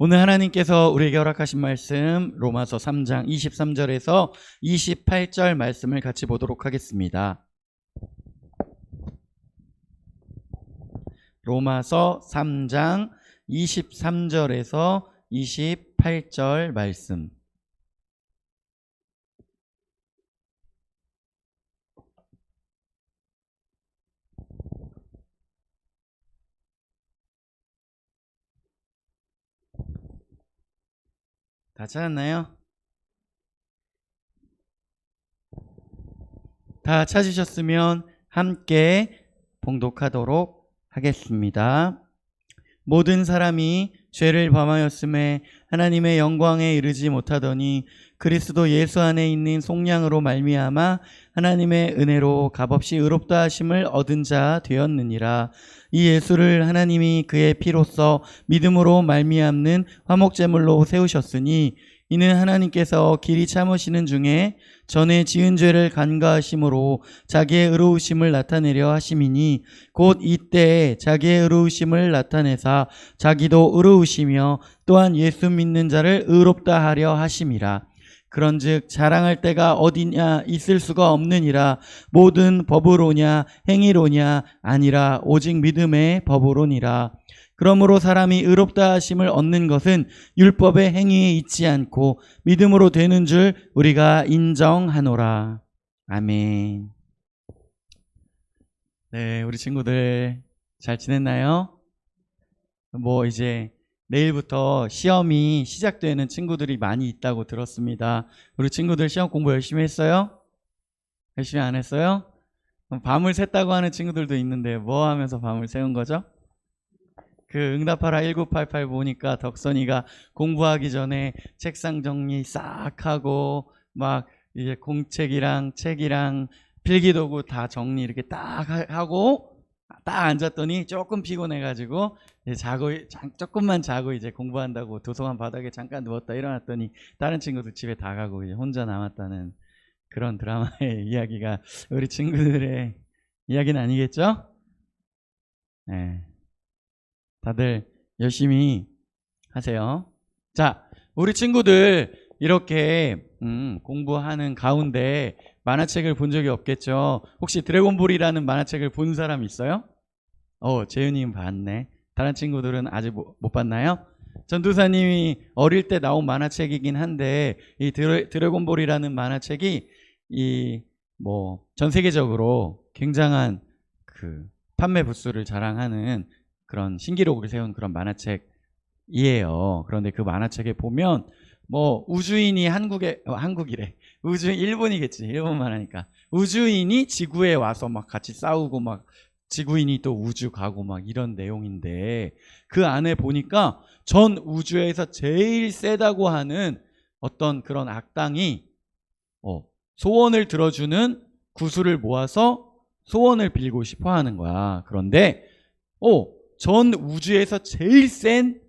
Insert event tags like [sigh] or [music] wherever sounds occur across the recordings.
오늘 하나님께서 우리에게 허락하신 말씀 로마서 3장 23절에서 28절 말씀을 같이 보도록 하겠습니다. 로마서 3장 23절에서 28절 말씀. 다 찾았나요? 다 찾으셨으면 함께 봉독하도록 하겠습니다. 모든 사람이 죄를 범하였음에 하나님의 영광에 이르지 못하더니 그리스도 예수 안에 있는 속량으로 말미암아 하나님의 은혜로 값없이 의롭다 하심을 얻은 자 되었느니라. 이 예수를 하나님이 그의 피로써 믿음으로 말미암는 화목 제물로 세우셨으니 이는 하나님께서 길이 참으시는 중에 전에 지은 죄를 간과하심으로 자기의 의로우심을 나타내려 하심이니 곧 이때에 자기의 의로우심을 나타내사 자기도 의로우시며 또한 예수 믿는 자를 의롭다 하려 하심이라 그런즉 자랑할 때가 어디냐 있을 수가 없느니라 모든 법으로냐 행위로냐 아니라 오직 믿음의 법으로니라 그러므로 사람이 의롭다 하심을 얻는 것은 율법의 행위에 있지 않고 믿음으로 되는 줄 우리가 인정하노라. 아멘. 네, 우리 친구들 잘 지냈나요? 뭐 이제 내일부터 시험이 시작되는 친구들이 많이 있다고 들었습니다. 우리 친구들 시험 공부 열심히 했어요? 열심히 안 했어요? 밤을 샜다고 하는 친구들도 있는데 뭐 하면서 밤을 새운 거죠? 그 응답하라 1988 보니까 덕선이가 공부하기 전에 책상 정리 싹 하고 막 이제 공책이랑 책이랑 필기도구 다 정리 이렇게 딱 하- 하고 딱 앉았더니 조금 피곤해가지고 자고 잠- 조금만 자고 이제 공부한다고 도서관 바닥에 잠깐 누웠다 일어났더니 다른 친구들 집에 다 가고 이제 혼자 남았다는 그런 드라마의 [laughs] 이야기가 우리 친구들의 이야기는 아니겠죠? 네. 다들 열심히 하세요. 자, 우리 친구들 이렇게 음, 공부하는 가운데 만화책을 본 적이 없겠죠. 혹시 드래곤볼이라는 만화책을 본 사람 있어요? 어, 재윤님 봤네. 다른 친구들은 아직 못, 못 봤나요? 전도사님이 어릴 때 나온 만화책이긴 한데 이 드래, 드래 곤볼이라는 만화책이 이 뭐 전 세계적으로 굉장한 그 판매 부수를 자랑하는 그런 신기록을 세운 그런 만화책이에요. 그런데 그 만화책에 보면 뭐 우주인이 한국에 어, 한국이래. 우주 일본이겠지. 일본만 하니까 우주인이 지구에 와서 막 같이 싸우고 막 지구인이 또 우주 가고 막 이런 내용인데 그 안에 보니까 전 우주에서 제일 세다고 하는 어떤 그런 악당이 어, 소원을 들어주는 구슬을 모아서 소원을 빌고 싶어 하는 거야. 그런데 어, 전 우주에서 제일 센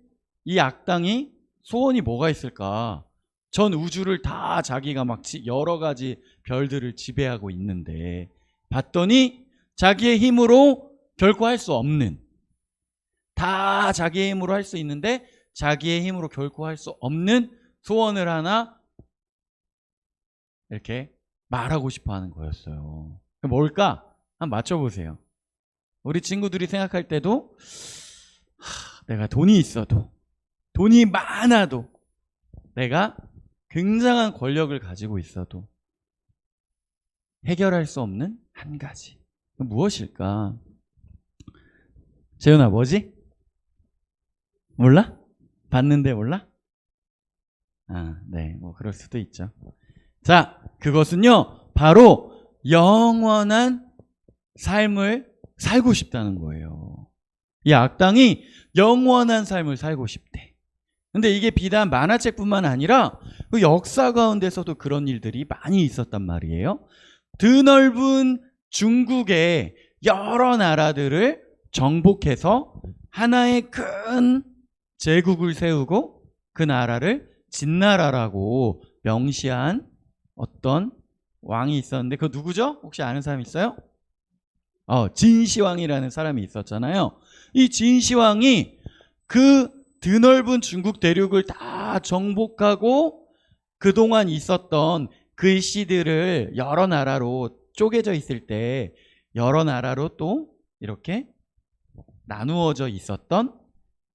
이 악당이 소원이 뭐가 있을까? 전 우주를 다 자기가 막 지- 여러 가지 별들을 지배하고 있는데 봤더니 자기의 힘으로 결코 할 수 없는 다 자기의 힘으로 할 수 있는데 자기의 힘으로 결코 할 수 없는 소원을 하나 이렇게 말하고 싶어 하는 거였어요. 뭘까? 한번 맞춰보세요. 우리 친구들이 생각할 때도 하, 내가 돈이 있어도 돈이 많아도 내가 굉장한 권력을 가지고 있어도 해결할 수 없는 한 가지 무엇일까? 재현아 뭐지? 몰라? 봤는데 몰라? 아, 네, 뭐 그럴 수도 있죠. 자, 그것은요, 바로 영원한 삶을 살고 싶다는 거예요. 이 악당이 영원한 삶을 살고 싶대. 근데 이게 비단 만화책뿐만 아니라 그 역사 가운데서도 그런 일들이 많이 있었단 말이에요. 드넓은 중국의 여러 나라들을 정복해서 하나의 큰 제국을 세우고 그 나라를 진나라라고 명시한 어떤 왕이 있었는데 그 누구죠? 혹시 아는 사람 있어요? 어, 진시황이라는 사람이 있었잖아요. 이 진시황이 그 드넓은 중국 대륙을 다 정복하고 그동안 있었던 글씨들을 여러 나라로 쪼개져 있을 때 여러 나라로 또 이렇게 나누어져 있었던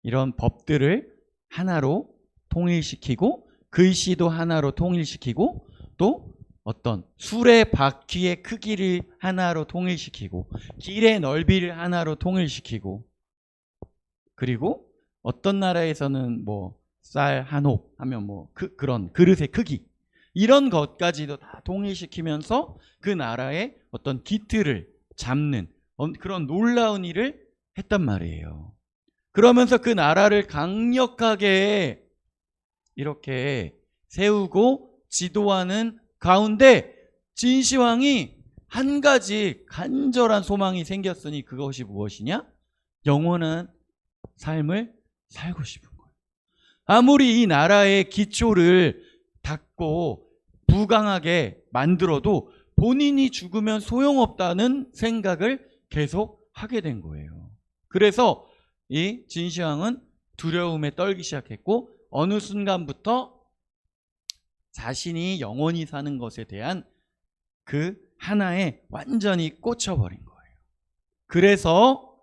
이런 법들을 하나로 통일시키고 글씨도 하나로 통일시키고 또 어떤 술의 바퀴의 크기를 하나로 통일시키고 길의 넓이를 하나로 통일시키고 그리고 어떤 나라에서는 뭐 쌀 한 홉 하면 뭐 그, 그런 그릇의 크기 이런 것까지도 다 통일시키면서 그 나라의 어떤 기틀을 잡는 어, 그런 놀라운 일을 했단 말이에요. 그러면서 그 나라를 강력하게 이렇게 세우고 지도하는 가운데 진시황이 한 가지 간절한 소망이 생겼으니 그것이 무엇이냐? 영원한 삶을 살고 싶은 거예요. 아무리 이 나라의 기초를 닦고 부강하게 만들어도 본인이 죽으면 소용없다는 생각을 계속 하게 된 거예요. 그래서 이 진시황은 두려움에 떨기 시작했고 어느 순간부터 자신이 영원히 사는 것에 대한 그 하나에 완전히 꽂혀버린 거예요. 그래서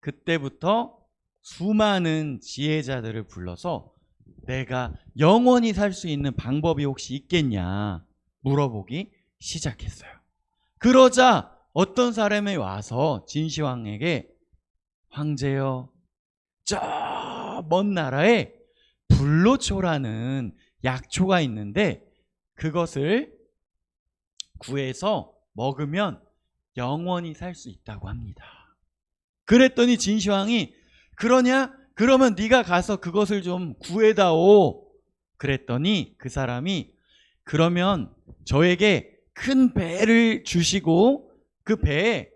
그때부터 수많은 지혜자들을 불러서 내가 영원히 살 수 있는 방법이 혹시 있겠냐 물어보기 시작했어요. 그러자 어떤 사람이 와서 진시황에게 황제여 저 먼 나라에 불로초라는 약초가 있는데 그것을 구해서 먹으면 영원히 살 수 있다고 합니다. 그랬더니 진시황이 그러냐? 그러면 네가 가서 그것을 좀 구해다오. 그랬더니 그 사람이 그러면 저에게 큰 배를 주시고 그 배에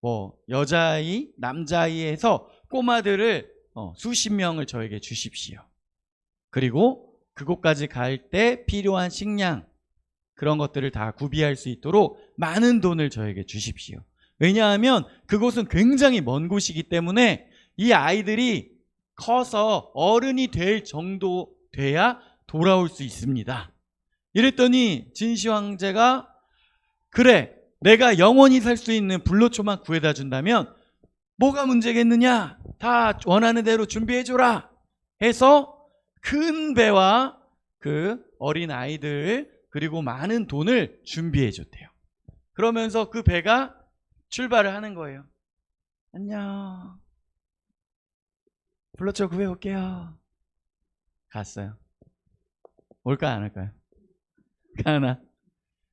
뭐 여자아이, 남자아이에서 꼬마들을 어, 수십 명을 저에게 주십시오. 그리고 그곳까지 갈 때 필요한 식량 그런 것들을 다 구비할 수 있도록 많은 돈을 저에게 주십시오. 왜냐하면 그곳은 굉장히 먼 곳이기 때문에 이 아이들이 커서 어른이 될 정도 돼야 돌아올 수 있습니다. 이랬더니 진시 황제가 그래 내가 영원히 살 수 있는 불로초만 구해다 준다면 뭐가 문제겠느냐 다 원하는 대로 준비해 줘라 해서 큰 배와 그 어린 아이들 그리고 많은 돈을 준비해 줬대요. 그러면서 그 배가 출발을 하는 거예요. 안녕. 불러쳐 구해 올게요. 갔어요. 올까 안 올까요? [laughs] 가은아.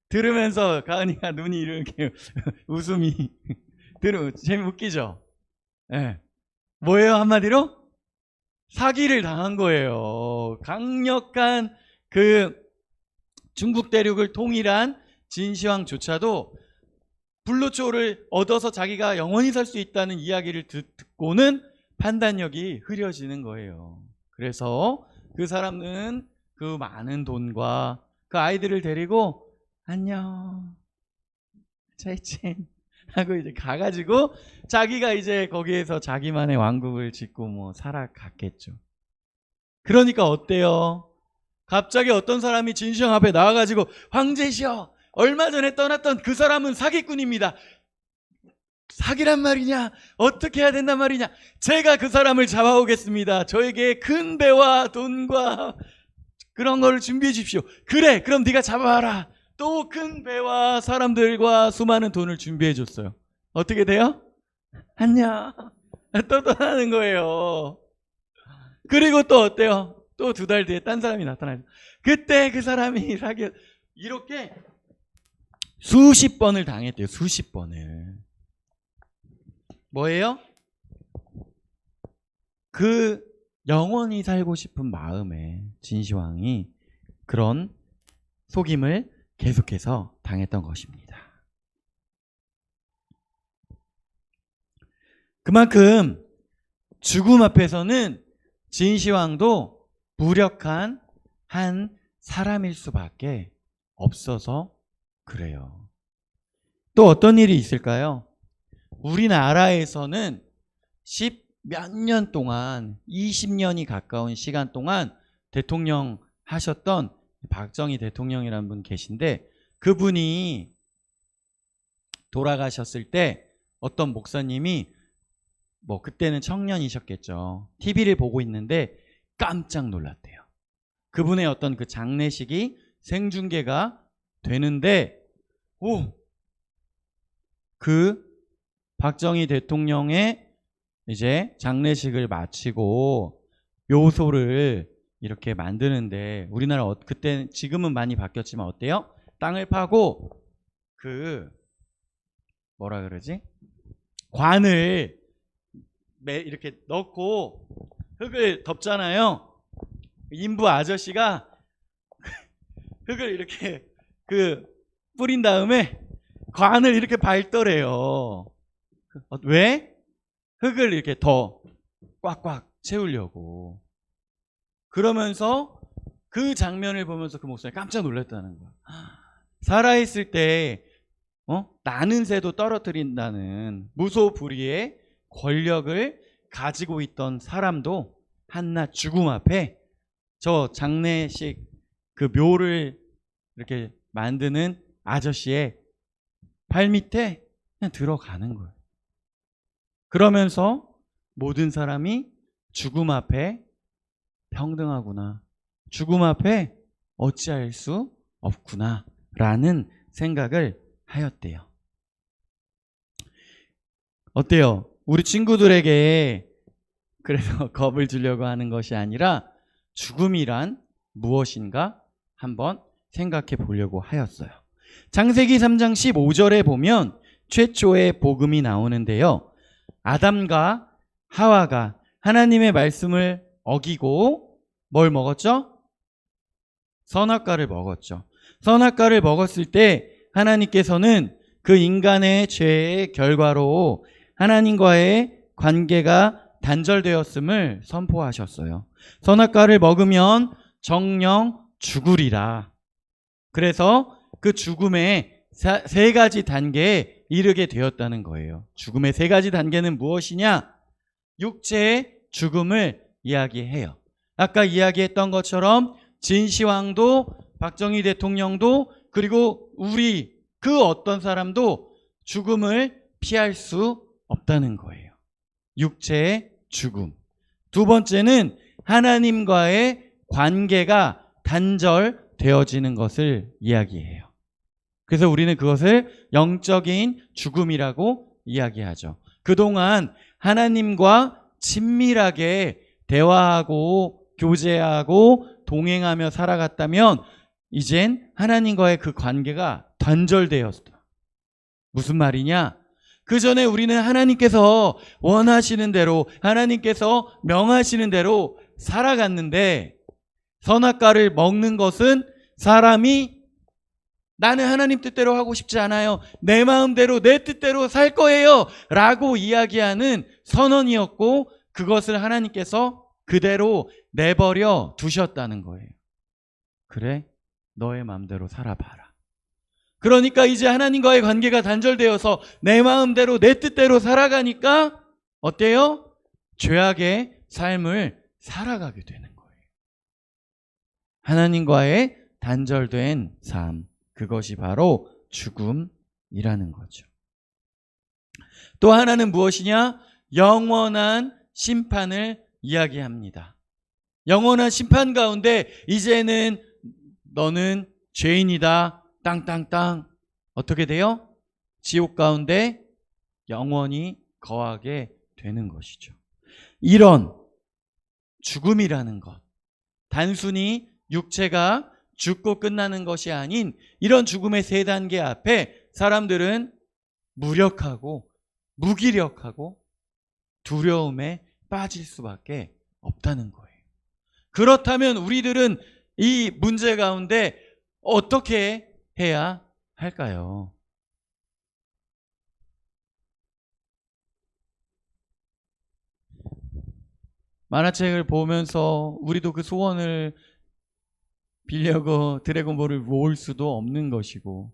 들으면서 가은이가 눈이 이렇게 [laughs] 웃음이 [laughs] 들으면 재미 웃기죠? 예. 네. 뭐예요 한마디로? 사기를 당한 거예요. 강력한 그 중국 대륙을 통일한 진시황조차도 불로초를 얻어서 자기가 영원히 살 수 있다는 이야기를 듣고는 판단력이 흐려지는 거예요. 그래서 그 사람은 그 많은 돈과 그 아이들을 데리고 안녕 차이첸 하고 이제 가가지고 자기가 이제 거기에서 자기만의 왕국을 짓고 뭐 살아갔겠죠. 그러니까 어때요? 갑자기 어떤 사람이 진시황 앞에 나와가지고 황제시여 얼마 전에 떠났던 그 사람은 사기꾼입니다. 사기란 말이냐? 어떻게 해야 된단 말이냐? 제가 그 사람을 잡아오겠습니다. 저에게 큰 배와 돈과 그런 거를 준비해 주십시오. 그래, 그럼 네가 잡아와라. 또 큰 배와 사람들과 수많은 돈을 준비해 줬어요. 어떻게 돼요? 안녕. 또 떠나는 거예요. 그리고 또 어때요? 또 두 달 뒤에 딴 사람이 나타나요. 그때 그 사람이 [laughs] 사귀 이렇게 수십 번을 당했대요. 수십 번을. 뭐예요? 그 영원히 살고 싶은 마음에 진시황이 그런 속임을 계속해서 당했던 것입니다. 그만큼 죽음 앞에서는 진시황도 무력한 한 사람일 수밖에 없어서 그래요. 또 어떤 일이 있을까요? 우리나라에서는 몇년 동안 20년이 가까운 시간 동안 대통령 하셨던 박정희 대통령이라는 분 계신데 그분이 돌아가셨을 때 어떤 목사님이 뭐 그때는 청년이셨겠죠. TV를 보고 있는데 깜짝 놀랐대요. 그분의 어떤 그 장례식이 생중계가 되는데 오! 그 박정희 대통령의 이제 장례식을 마치고 묘소를 이렇게 만드는데 우리나라 어- 그때 지금은 많이 바뀌었지만 어때요? 땅을 파고 그 뭐라 그러지? 관을 매- 이렇게 넣고 흙을 덮잖아요. 인부 아저씨가 [laughs] 흙을 이렇게 그 뿌린 다음에 관을 이렇게 밟더래요. 어, 왜? 흙을 이렇게 더 꽉꽉 채우려고. 그러면서 그 장면을 보면서 그 목사님 깜짝 놀랐다는 거야. 살아있을 때 어? 나는 새도 떨어뜨린다는 무소불위의 권력을 가지고 있던 사람도 한낱 죽음 앞에 저 장례식 그 묘를 이렇게 만드는 아저씨의 발 밑에 그냥 들어가는 거예요. 그러면서 모든 사람이 죽음 앞에 평등하구나. 죽음 앞에 어찌할 수 없구나. 라는 생각을 하였대요. 어때요? 우리 친구들에게 그래서 [laughs] 겁을 주려고 하는 것이 아니라 죽음이란 무엇인가 한번 생각해 보려고 하였어요. 창세기 3장 15절에 보면 최초의 복음이 나오는데요. 아담과 하와가 하나님의 말씀을 어기고 뭘 먹었죠? 선악과를 먹었죠. 선악과를 먹었을 때 하나님께서는 그 인간의 죄의 결과로 하나님과의 관계가 단절되었음을 선포하셨어요. 선악과를 먹으면 정령 죽으리라. 그래서 그 죽음의 사- 세 가지 단계에 이르게 되었다는 거예요. 죽음의 세 가지 단계는 무엇이냐? 육체의 죽음을 이야기해요. 아까 이야기했던 것처럼 진시황도 박정희 대통령도 그리고 우리 그 어떤 사람도 죽음을 피할 수 없다는 거예요. 육체의 죽음. 두 번째는 하나님과의 관계가 단절되어지는 것을 이야기해요. 그래서 우리는 그것을 영적인 죽음이라고 이야기하죠. 그동안 하나님과 친밀하게 대화하고 교제하고 동행하며 살아갔다면 이젠 하나님과의 그 관계가 단절되었다. 무슨 말이냐? 그 전에 우리는 하나님께서 원하시는 대로, 하나님께서 명하시는 대로 살아갔는데, 선악과를 먹는 것은 사람이 나는 하나님 뜻대로 하고 싶지 않아요. 내 마음대로, 내 뜻대로 살 거예요. 라고 이야기하는 선언이었고, 그것을 하나님께서 그대로 내버려 두셨다는 거예요. 그래? 너의 마음대로 살아봐라. 그러니까 이제 하나님과의 관계가 단절되어서 내 마음대로 내 뜻대로 살아가니까 어때요? 죄악의 삶을 살아가게 되는 거예요. 하나님과의 단절된 삶, 그것이 바로 죽음이라는 거죠. 또 하나는 무엇이냐? 영원한 심판을 이야기합니다. 영원한 심판 가운데 이제는 너는 죄인이다. 땅땅땅 어떻게 돼요? 지옥 가운데 영원히 거하게 되는 것이죠. 이런 죽음이라는 것, 단순히 육체가 죽고 끝나는 것이 아닌 이런 죽음의 세 단계 앞에 사람들은 무력하고 무기력하고 두려움에 빠질 수밖에 없다는 거예요. 그렇다면 우리들은 이 문제 가운데 어떻게 해야 할까요? 만화책을 보면서 우리도 그 소원을 빌려고 드래곤볼을 모을 수도 없는 것이고,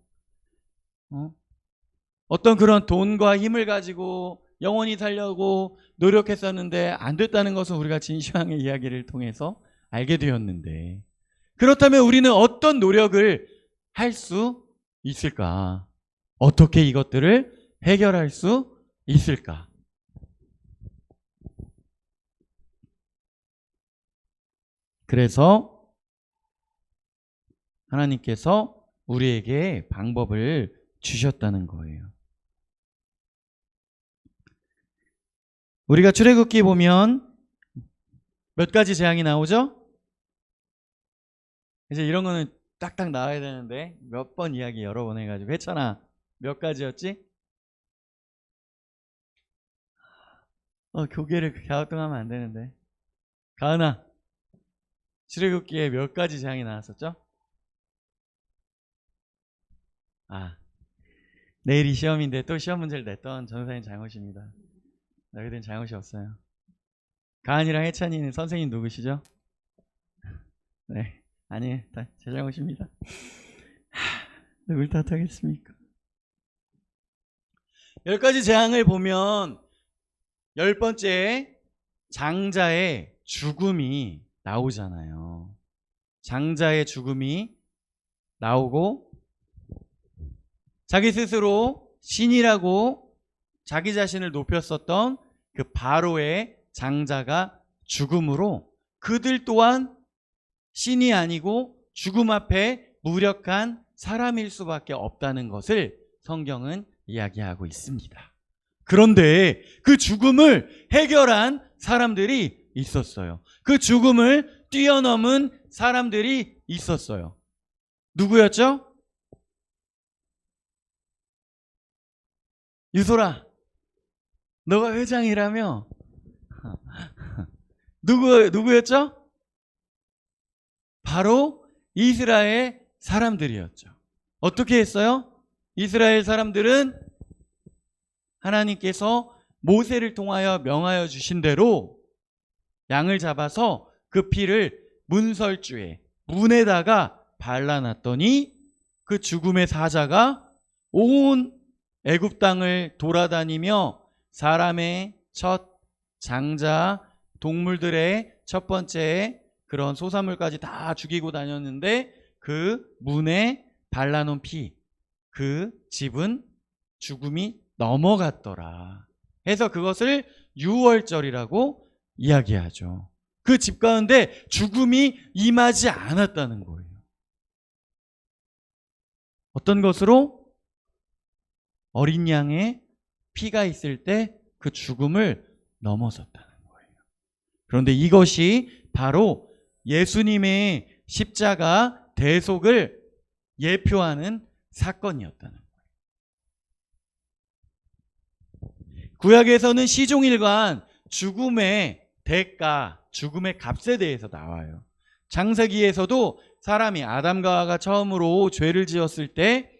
어? 어떤 그런 돈과 힘을 가지고 영원히 살려고 노력했었는데 안 됐다는 것을 우리가 진시황의 이야기를 통해서 알게 되었는데 그렇다면 우리는 어떤 노력을 할 수 있을까? 어떻게 이것들을 해결할 수 있을까? 그래서 하나님께서 우리에게 방법을 주셨다는 거예요. 우리가 출애굽기 보면 몇 가지 재앙이 나오죠? 이제 이런 거는 딱딱 나와야 되는데 몇 번 이야기 여러 번 해가지고 했잖아. 몇 가지였지? 어 교계를 갸우뚱하면 안 되는데. 가은아, 출애굽기에 몇 가지 재앙이 나왔었죠? 아, 내일이 시험인데 또 시험 문제를 냈던 전사님 잘못입니다. 너희들은 잘못이 없어요. 가은이랑 혜찬이는 선생님 누구시죠? 네, 아니에요. 다제 잘못입니다. 하, 누굴 탓하겠습니까? 열 가지 재앙을 보면 열 번째 장자의 죽음이 나오잖아요. 장자의 죽음이 나오고 자기 스스로 신이라고 자기 자신을 높였었던 그 바로의 장자가 죽음으로 그들 또한 신이 아니고 죽음 앞에 무력한 사람일 수밖에 없다는 것을 성경은 이야기하고 있습니다. 그런데 그 죽음을 해결한 사람들이 있었어요. 그 죽음을 뛰어넘은 사람들이 있었어요. 누구였죠? 유소라, 너가 회장이라며? [laughs] 누구, 누구였죠? 바로 이스라엘 사람들이었죠. 어떻게 했어요? 이스라엘 사람들은 하나님께서 모세를 통하여 명하여 주신 대로 양을 잡아서 그 피를 문설주에 문에다가 발라놨더니 그 죽음의 사자가 온 애굽 땅을 돌아다니며 사람의 첫 장자 동물들의 첫 번째 그런 소사물까지 다 죽이고 다녔는데 그 문에 발라놓은 피, 그 집은 죽음이 넘어갔더라. 해서 그것을 유월절이라고 이야기하죠. 그 집 가운데 죽음이 임하지 않았다는 거예요. 어떤 것으로? 어린 양의 피가 있을 때 그 죽음을 넘어섰다는 거예요. 그런데 이것이 바로 예수님의 십자가 대속을 예표하는 사건이었다는 거예요. 구약에서는 시종일관 죽음의 대가, 죽음의 값에 대해서 나와요. 창세기에서도 사람이 아담과 하와가 처음으로 죄를 지었을 때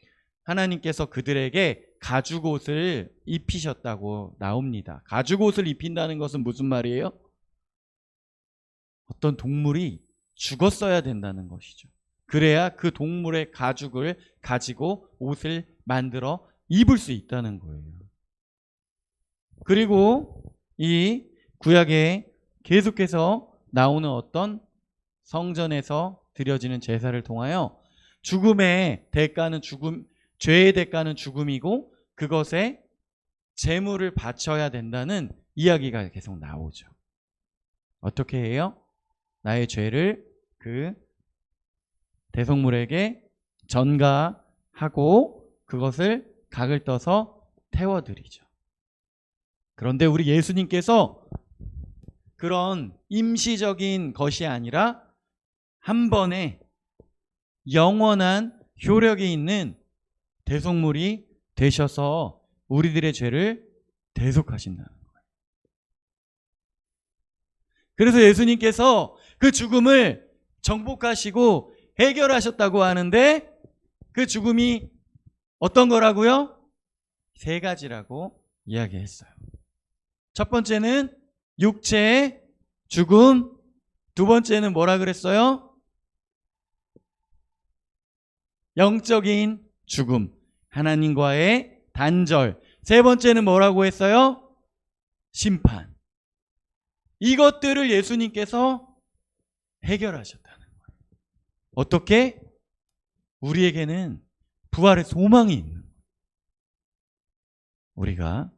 하나님께서 그들에게 가죽옷을 입히셨다고 나옵니다. 가죽옷을 입힌다는 것은 무슨 말이에요? 어떤 동물이 죽었어야 된다는 것이죠. 그래야 그 동물의 가죽을 가지고 옷을 만들어 입을 수 있다는 거예요. 그리고 이 구약에 계속해서 나오는 어떤 성전에서 드려지는 제사를 통하여 죽음의 대가는 죽음, 죄의 대가는 죽음이고 그것에 재물을 바쳐야 된다는 이야기가 계속 나오죠. 어떻게 해요? 나의 죄를 그 대속물에게 전가하고 그것을 각을 떠서 태워드리죠. 그런데 우리 예수님께서 그런 임시적인 것이 아니라 한 번에 영원한 효력이 있는 대속물이 되셔서 우리들의 죄를 대속하신다는 거예요. 그래서 예수님께서 그 죽음을 정복하시고 해결하셨다고 하는데 그 죽음이 어떤 거라고요? 세 가지라고 이야기했어요. 첫 번째는 육체의 죽음, 두 번째는 뭐라 그랬어요? 영적인 죽음, 하나님과의 단절. 세 번째는 뭐라고 했어요? 심판. 이것들을 예수님께서 해결하셨다는 거예요. 어떻게? 우리에게는 부활의 소망이 있는. 우리가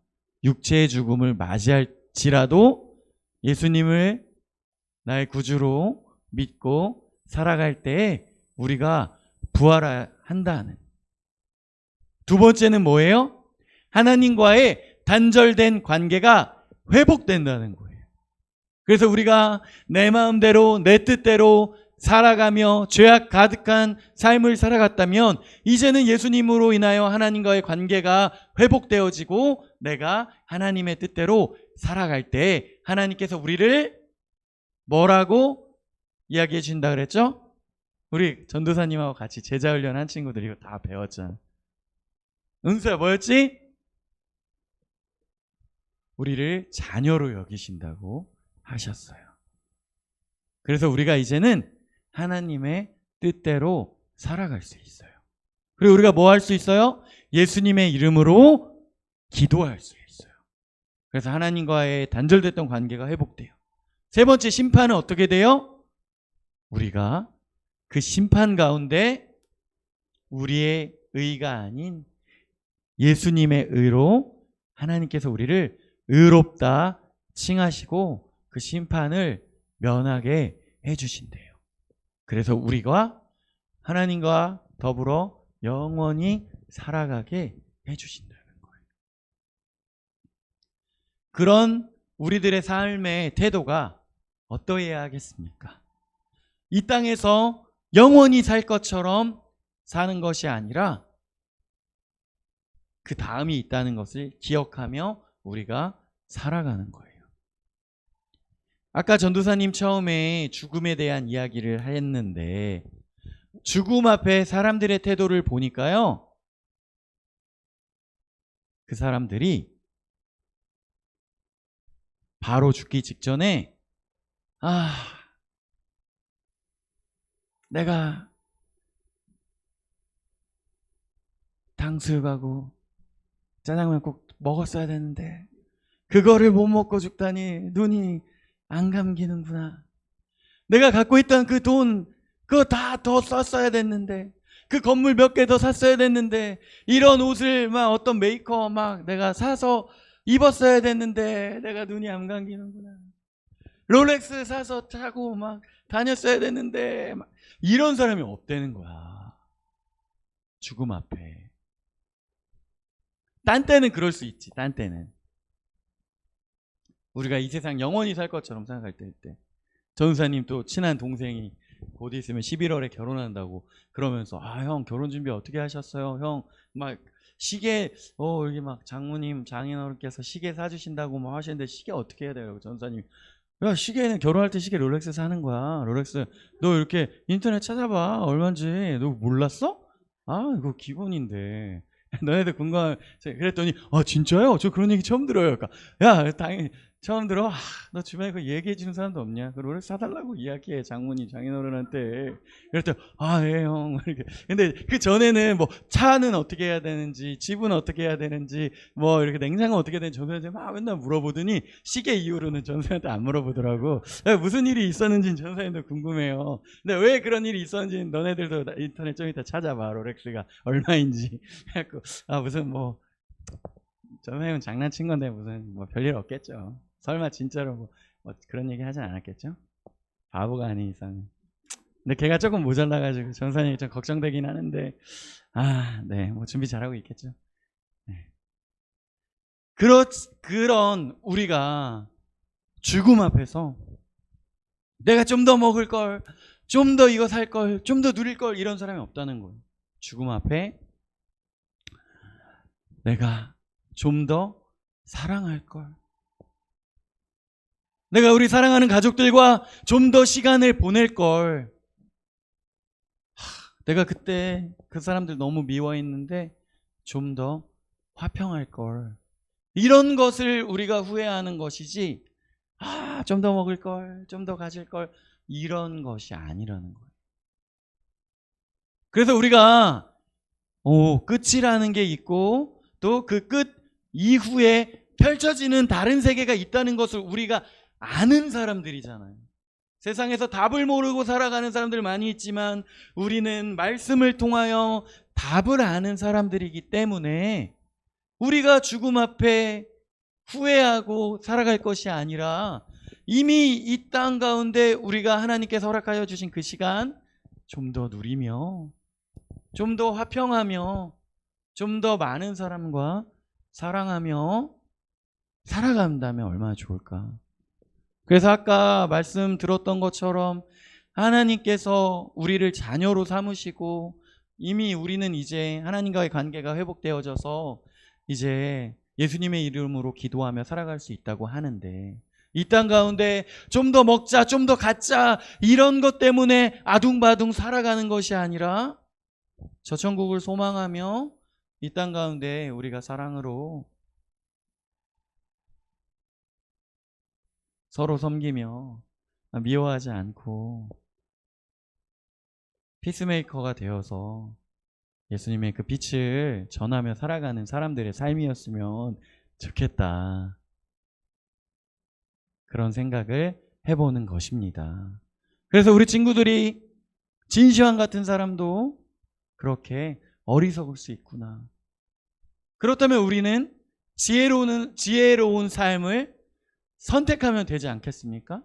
육체의 죽음을 맞이할지라도 예수님을 나의 구주로 믿고 살아갈 때 우리가 부활한다는. 두 번째는 뭐예요? 하나님과의 단절된 관계가 회복된다는 거예요. 그래서 우리가 내 마음대로 내 뜻대로 살아가며 죄악 가득한 삶을 살아갔다면 이제는 예수님으로 인하여 하나님과의 관계가 회복되어지고 내가 하나님의 뜻대로 살아갈 때 하나님께서 우리를 뭐라고 이야기해 주신다 그랬죠? 우리 전도사님하고 같이 제자 훈련한 친구들이 다 배웠잖아. 은수야 뭐였지? 우리를 자녀로 여기신다고 하셨어요. 그래서 우리가 이제는 하나님의 뜻대로 살아갈 수 있어요. 그리고 우리가 뭐 할 수 있어요? 예수님의 이름으로 기도할 수 있어요. 그래서 하나님과의 단절됐던 관계가 회복돼요. 세 번째 심판은 어떻게 돼요? 우리가 그 심판 가운데 우리의 의가 아닌 예수님의 의로 하나님께서 우리를 의롭다 칭하시고 그 심판을 면하게 해주신대요. 그래서 우리가 하나님과 더불어 영원히 살아가게 해주신다는 거예요. 그런 우리들의 삶의 태도가 어떠해야 하겠습니까? 이 땅에서 영원히 살 것처럼 사는 것이 아니라 그 다음이 있다는 것을 기억하며 우리가 살아가는 거예요. 아까 전도사님 처음에 죽음에 대한 이야기를 했는데 죽음 앞에 사람들의 태도를 보니까요. 그 사람들이 바로 죽기 직전에 아 내가 탕수육하고 짜장면 꼭 먹었어야 되는데 그거를 못 먹고 죽다니 눈이 안 감기는구나. 내가 갖고 있던 그 돈 그거 다 더 썼어야 됐는데 그 건물 몇 개 더 샀어야 됐는데 이런 옷을 막 어떤 메이커 막 내가 사서 입었어야 됐는데 내가 눈이 안 감기는구나. 롤렉스 사서 타고 막 다녔어야 됐는데 막 이런 사람이 없다는 거야. 죽음 앞에. 딴 때는 그럴 수 있지. 딴 때는. 우리가 이 세상 영원히 살 것처럼 생각할 때일 때. 전사님 또 친한 동생이 곧 있으면 11월에 결혼한다고 그러면서 아 형 결혼 준비 어떻게 하셨어요? 형 막 시계 어 여기 막 장모님 장인어른께서 시계 사주신다고 막 하시는데 시계 어떻게 해야 돼요? 전사님 야 시계는 결혼할 때 시계 롤렉스 사는 거야 롤렉스 너 이렇게 인터넷 찾아봐 얼마인지 너 몰랐어? 아 이거 기본인데 [laughs] 너네들 궁금해 그랬더니 아 진짜요? 저 그런 얘기 처음 들어요 그러니까 야 당연히 처음 들어 아, 너 주변에 그 얘기해 주는 사람도 없냐? 그 롤렉스 사달라고 이야기해 장모님 장인어른한테. 그랬더니 아예형. [laughs] 이렇게. 근데 그 전에는 뭐 차는 어떻게 해야 되는지 집은 어떻게 해야 되는지 뭐 이렇게 냉장고 어떻게 해야 되는지 전사한테 막 맨날 물어보더니 시계 이후로는 전사한테 안 물어보더라고. 야, 무슨 일이 있었는지 전사님도 궁금해요. 근데 왜 그런 일이 있었는지 너네들도 나- 인터넷 좀 이따 찾아봐 롤렉스가. [laughs] 얼마인지. 그래갖고 아 무슨 뭐 전사님은 장난친 건데 무슨 뭐 별일 없겠죠 설마 진짜로 뭐, 뭐 그런 얘기 하진 않았겠죠 바보가 아닌 이상은 근데 걔가 조금 모자라가지고 전사님이 좀 걱정되긴 하는데 아, 네, 뭐 준비 잘하고 있겠죠. 네. 그렇 그런 우리가 죽음 앞에서 내가 좀 더 먹을 걸, 좀 더 이거 살 걸, 좀 더 누릴 걸 이런 사람이 없다는 거예요. 죽음 앞에 내가 좀 더 사랑할 걸. 내가 우리 사랑하는 가족들과 좀 더 시간을 보낼 걸. 내가 그때 그 사람들 너무 미워했는데 좀 더 화평할 걸. 이런 것을 우리가 후회하는 것이지, 아, 좀 더 먹을 걸, 좀 더 가질 걸, 이런 것이 아니라는 거예요. 그래서 우리가, 오, 끝이라는 게 있고, 또 그 끝 이후에 펼쳐지는 다른 세계가 있다는 것을 우리가 아는 사람들이잖아요. 세상에서 답을 모르고 살아가는 사람들 많이 있지만 우리는 말씀을 통하여 답을 아는 사람들이기 때문에 우리가 죽음 앞에 후회하고 살아갈 것이 아니라 이미 이 땅 가운데 우리가 하나님께서 허락하여 주신 그 시간 좀 더 누리며 좀 더 화평하며 좀 더 많은 사람과 사랑하며 살아간다면 얼마나 좋을까. 그래서 아까 말씀 들었던 것처럼 하나님께서 우리를 자녀로 삼으시고 이미 우리는 이제 하나님과의 관계가 회복되어져서 이제 예수님의 이름으로 기도하며 살아갈 수 있다고 하는데 이 땅 가운데 좀 더 먹자, 좀 더 갖자 이런 것 때문에 아둥바둥 살아가는 것이 아니라 저 천국을 소망하며 이 땅 가운데 우리가 사랑으로 서로 섬기며 미워하지 않고 피스메이커가 되어서 예수님의 그 빛을 전하며 살아가는 사람들의 삶이었으면 좋겠다. 그런 생각을 해보는 것입니다. 그래서 우리 친구들이 진시황 같은 사람도 그렇게 어리석을 수 있구나. 그렇다면 우리는 지혜로운, 지혜로운 삶을 선택하면 되지 않겠습니까?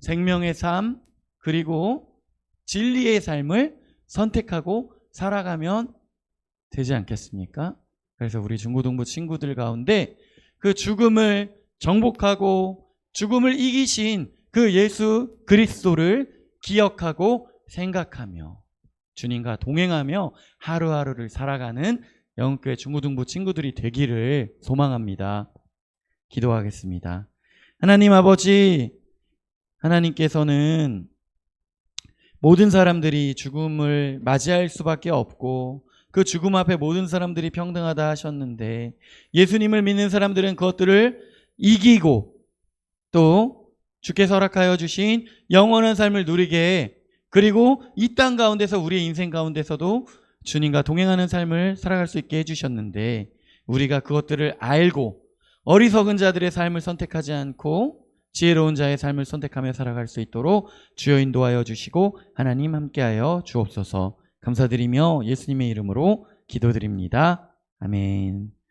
생명의 삶, 그리고 진리의 삶을 선택하고 살아가면 되지 않겠습니까? 그래서 우리 중고등부 친구들 가운데 그 죽음을 정복하고 죽음을 이기신 그 예수 그리스도를 기억하고 생각하며 주님과 동행하며 하루하루를 살아가는 영국교회 중고등부 친구들이 되기를 소망합니다. 기도하겠습니다. 하나님 아버지, 하나님께서는 모든 사람들이 죽음을 맞이할 수밖에 없고 그 죽음 앞에 모든 사람들이 평등하다 하셨는데 예수님을 믿는 사람들은 그것들을 이기고 또 주께서 허락하여 주신 영원한 삶을 누리게 그리고 이 땅 가운데서 우리의 인생 가운데서도 주님과 동행하는 삶을 살아갈 수 있게 해주셨는데 우리가 그것들을 알고 어리석은 자들의 삶을 선택하지 않고 지혜로운 자의 삶을 선택하며 살아갈 수 있도록 주여 인도하여 주시고 하나님 함께하여 주옵소서 감사드리며 예수님의 이름으로 기도드립니다. 아멘.